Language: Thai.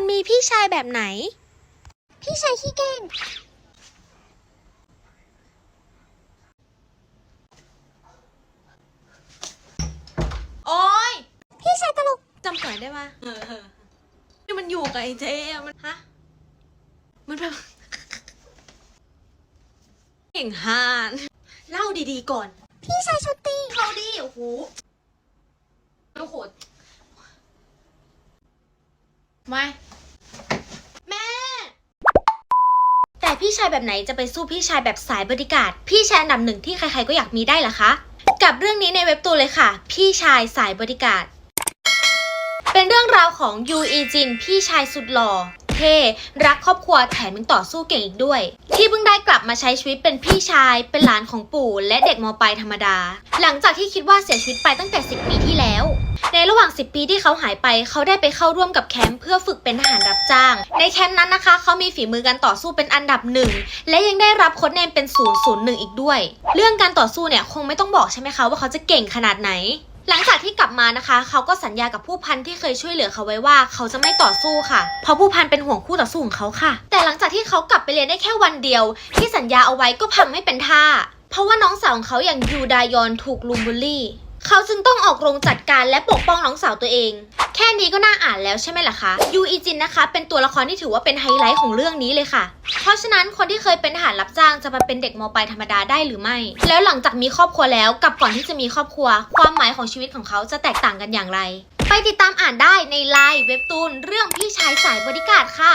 คุณมีพี่ชายแบบไหน พี่ชายขี้แกล้งโอ้ยพี่ชายตลก จำก่อนได้ปะนี่มันอยู่กับไอ้เจ๊อะมัน ฮะ มันแบบ เก่งฮาน เล่าดีๆก่อน พี่ชายชนตีเขาดี โอ้โหโอ้โห ไม่แม่ แต่ พี่ชายแบบไหนจะไปสู้พี่ชายแบบสายบริการดพี่ชายอันดับหนึ่งที่ใครๆก็อยากมีได้หรอคะ กับเรื่องนี้ในเว็บตูเลยค่ะ พี่ชายสายบริการดเป็นเรื่องราวของยูอีจินพี่ชายสุดหล่อเท่รักครอบครัวแถมยังต่อสู้เก่งอีกด้วย ที่เพิ่งได้กลับมาใช้ชีวิตเป็นพี่ชาย เป็นหลานของปู่และเด็กมปลายธรรมดา หลังจากที่คิดว่าเสียชีวิตไปตั้งแต่ 10 ปีที่แล้ว ในระหว่าง 10 ปีที่เขาหายไป เขาได้ไปเข้าร่วมกับแคมป์เพื่อฝึกเป็นทหารรับจ้าง ในแคมป์นั้นนะคะ เขามีฝีมือการต่อสู้เป็นอันดับหนึ่ง และยังได้รับโค้ดเนมเป็น 001 อีกด้วย เรื่องการต่อสู้เนี่ยคงไม่ต้องบอกใช่ไหมคะว่าเขาจะเก่งขนาดไหนหลังจากที่กลับมานะคะ เขาก็สัญญากับผู้พันที่เคยช่วยเหลือเขาไว้ว่าเขาจะไม่ต่อสู้ค่ะ เพราะผู้พันเป็นห่วงคู่ต่อสู้ของเขาค่ะ แต่หลังจากที่เขากลับไปเรียนได้แค่วันเดียว ที่สัญญาเอาไว้ก็พังไม่เป็นท่า เพราะว่าน้องสาวของเขาอย่างยูดายอนถูกลุมบูลลี่ เขาจึงต้องออกโรงจัดการและปกป้องน้องสาวตัวเอง แค่นี้ก็น่าอ่านแล้วใช่ไหมล่ะคะยูอีจินนะคะ เป็นตัวละครที่ถือว่าเป็นไฮไลท์ของเรื่องนี้เลยค่ะ เพราะฉะนั้นคนที่เคยเป็นทหารรับจ้างจะมาเป็นเด็กมปลายธรรมดาได้หรือไม่ แล้วหลังจากมีครอบครัวแล้วกับก่อนที่จะมีครอบครัว ความหมายของชีวิตของเขาจะแตกต่างกันอย่างไร ไปติดตามอ่านได้ในไลน์เว็บตูนเรื่องพี่ชายสายบริการค่ะ